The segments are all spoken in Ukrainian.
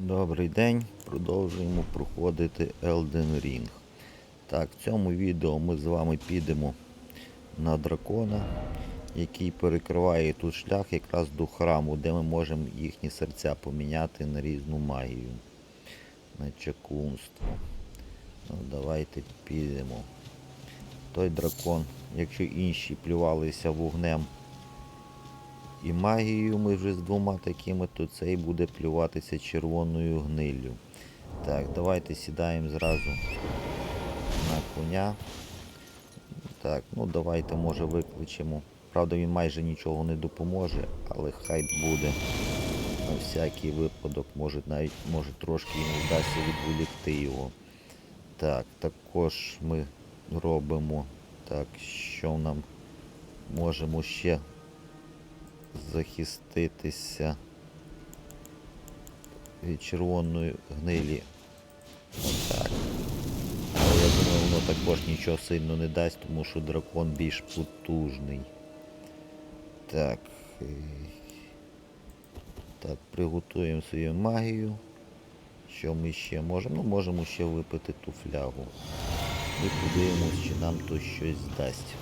Добрий день, продовжуємо проходити Elden Ring. Так, в цьому відео ми з вами підемо на дракона, який перекриває тут шлях якраз до храму, де ми можемо їхні серця поміняти на різну магію. На чаклунство. Ну, давайте підемо. Той дракон, якщо інші плювалися вогнем і магією ми вже з двома такими, то цей буде плюватися червоною гниллю. Так, давайте сідаємо зразу на коня. Так, ну давайте може викличемо. Правда, він майже нічого не допоможе, але хай буде. На всякий випадок, може навіть може трошки йому вдасться відволікти його. Так, також ми робимо так, що нам можемо ще захиститися від червоної гнилі. Отак. Але я думаю, воно також нічого сильно не дасть, тому що дракон більш потужний. Так. Так, приготуємо свою магію. Що ми ще можемо? Ну, можемо ще випити ту флягу. І подивимось, чи нам то щось дасть.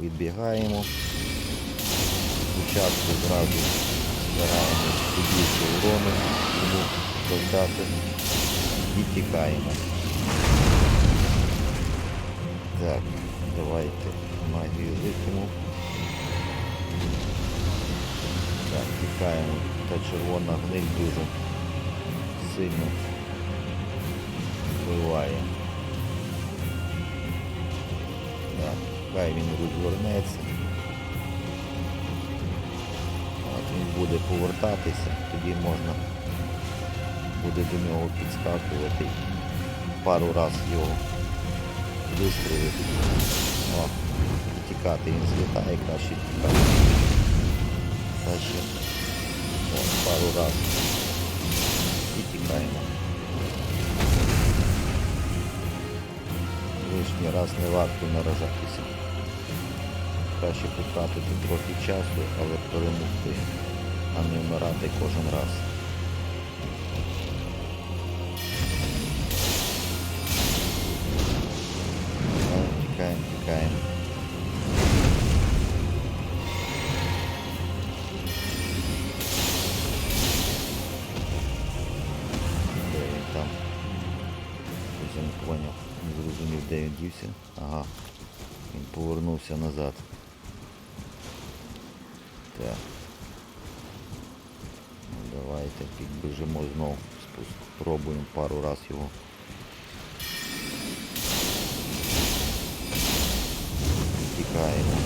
Відбігаємо. Спочатку зразу збираємо побільше урону, йому завдати і тікаємо. Так, давайте магію викину. Так, тікаємо. Та червона гниль дуже сильно вбиває. Так, хай він розвернеться. От він буде повертатися, тоді можна буде до нього підскакувати пару раз його вистрілити. О, тікати він злітає, краще тікати. Краще о, пару раз. І тікаємо. Лишній раз не варто наражатися. Краще потратити трохи часу, але перемогти, а не вмирати кожен раз. Тікаємо, тікаємо. Там? Я не поняв, не зрозумів, де він дівся. Ага. Він повернувся назад. Так. Ну, давайте підбіжимо знов. Спус- Спробуємо пару раз його. Тікаємо.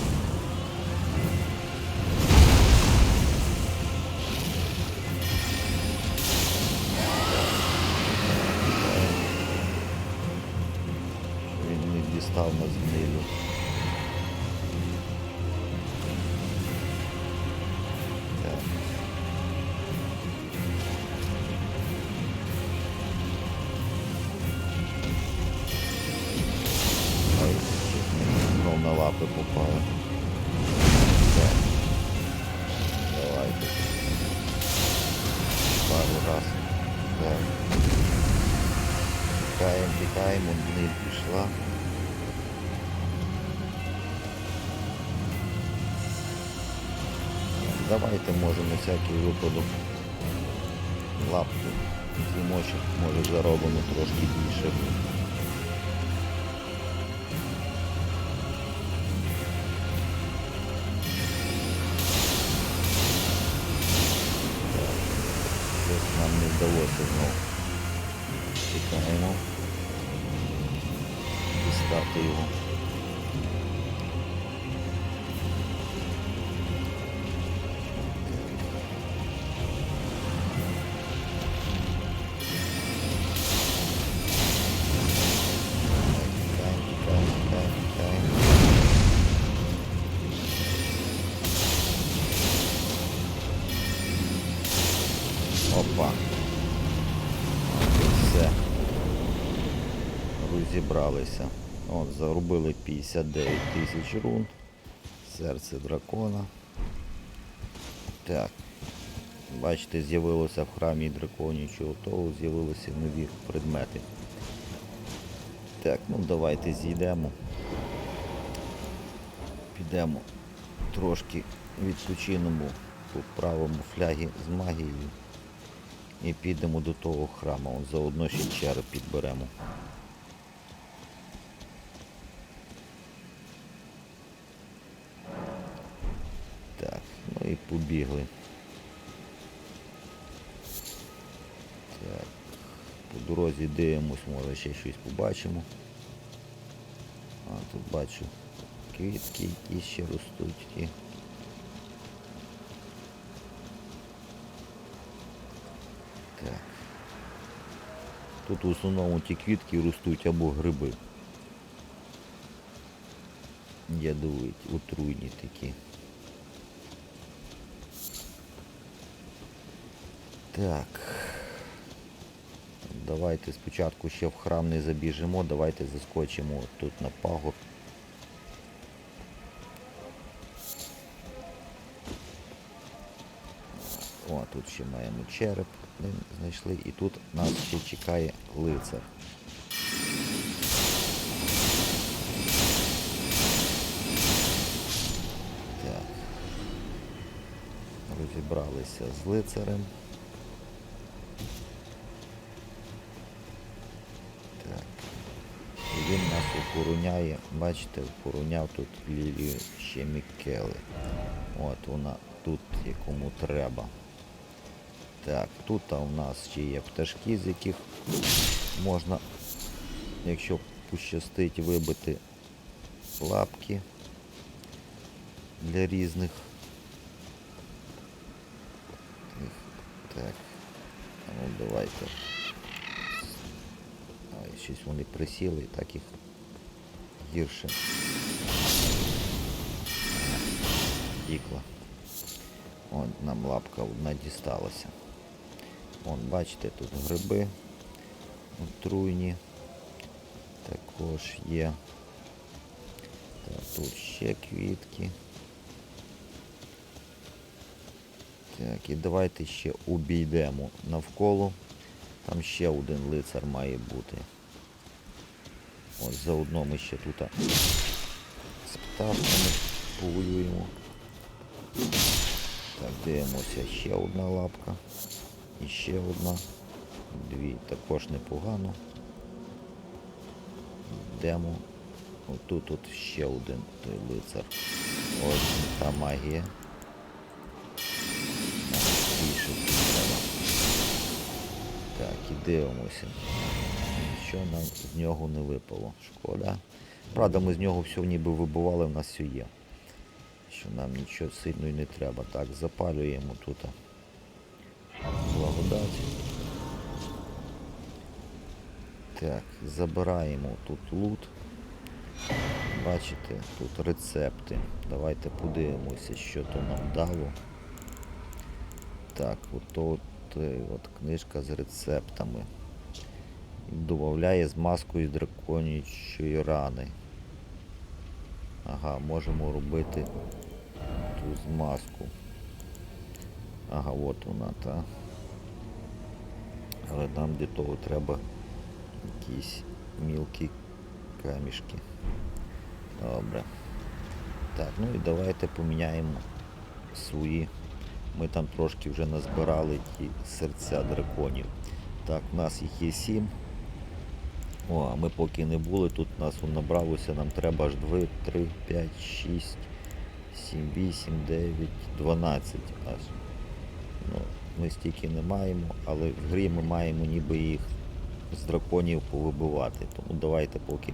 Лапи попало. Давайте. Пару раз. Так. Тікаємо, тікаємо, гниль пішла. Давайте може на всякий випадок лапку зімочок, може заробимо трошки більше. Нам не вдалося знову. Чекаємо. Дістати його. Тікаємо, Розібралися. От, заробили 59 тисяч рун. Серце дракона. Так. Бачите, з'явилося в храмі драконячого того, з'явилися нові предмети. Так, ну давайте зійдемо. Підемо трошки відпочинемо, поправимо фляги з магією і підемо до того храму. Заодно ще череп підберемо. Так, ну і побігли. Так, по дорозі дивимось, може ще щось побачимо. А, тут бачу квітки, які ще ростуть. Так. Тут в основному ті квітки ростуть або гриби. Ядовиті, отруйні такі. Так. Давайте спочатку ще в храм не забіжимо, давайте заскочимо тут на пагорб. О, тут ще маємо череп, знайшли, і тут нас ще чекає лицар. Так. Розібралися з лицарем. Так. І він бачите, охороняв тут Лілію ще Мікели. От вона тут якому треба. Так, тут у нас ще є пташки, з яких можна, якщо пощастить, вибити лапки для різних. Так. Ну давайте. Ай, щось вони присіли так їх гірше. Дікла. От нам лапка одна дісталася. Вон, бачите, тут гриби отруйні. Також є. Так, тут ще квітки. Так, і давайте ще обійдемо навколо. Там ще один лицар має бути. Ось заодно ми ще тут з пташками повоюємо. Так, дивимося, ще одна лапка. І ще одна. Дві. Також непогано. Йдемо. Отут тут ще один той лицар. Ось та магія. Так, і дивимося. Нічого нам з нього не випало. Шкода. Правда, ми з нього все ніби вибивали, в нас все є. Що нам нічого сильно і не треба. Так, запалюємо тут благодать. Так, забираємо тут лут. Бачите, тут рецепти. Давайте подивимося, що то нам дало. Так, от, от, е, от книжка з рецептами. Добавляє змазку із драконячої рани. Ага, можемо робити ту змазку. Ага, от вона, та. Але нам для того треба якісь мілкі камішки. Добре. Так, ну і давайте поміняємо свої. Ми там трошки вже назбирали ті серця драконів. Так, у нас їх є сім. О, а ми поки не були, тут нас набралося, нам треба аж 2, 3, 5, 6, 7, 8, 9, 12 аж. Ну, ми стільки не маємо, але в грі ми маємо ніби їх з драконів повибивати. Тому давайте поки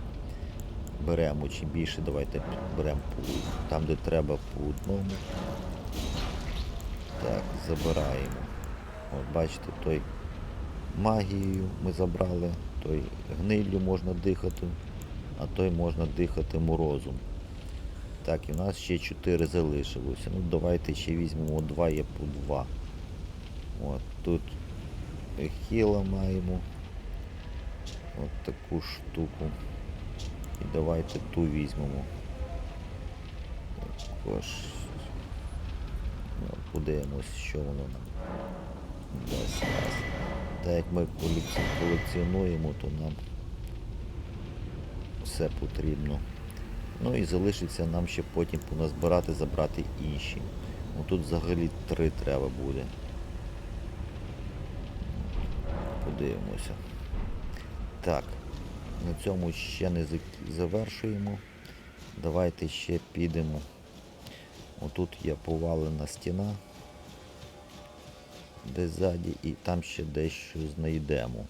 беремо чим більше, давайте беремо там, де треба по одному. Так, забираємо. От бачите, той магією ми забрали, той гниллю можна дихати, а той можна дихати морозом. Так, і в нас ще 4 залишилося. Ну давайте ще візьмемо 2 є по 2. От тут хіла маємо. От таку штуку. І давайте ту візьмемо. Також ну, подивимось, що воно нам дасть. Так як ми колекціонуємо, то нам все потрібно. Ну і залишиться нам ще потім поназбирати, забрати інші. Ну, тут взагалі три треба буде. Подивимося. Так, на цьому ще не завершуємо. Давайте ще підемо. Отут є повалена стіна. Десь ззаді і там ще дещо знайдемо.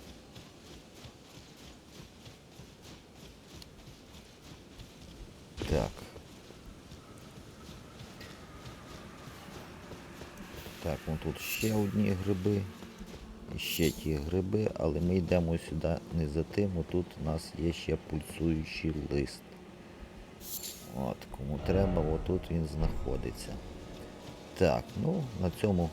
Так. Так, вон тут ще одні гриби. І ще ті гриби, але ми йдемо сюди не за тим, отут у нас є ще пульсуючий лист. От, кому треба, отут він знаходиться. Так, ну на цьому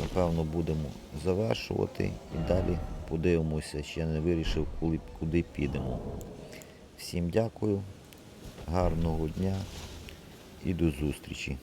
напевно будемо завершувати і далі подивимося, ще не вирішив, коли, куди підемо. Всім дякую, гарного дня і до зустрічі.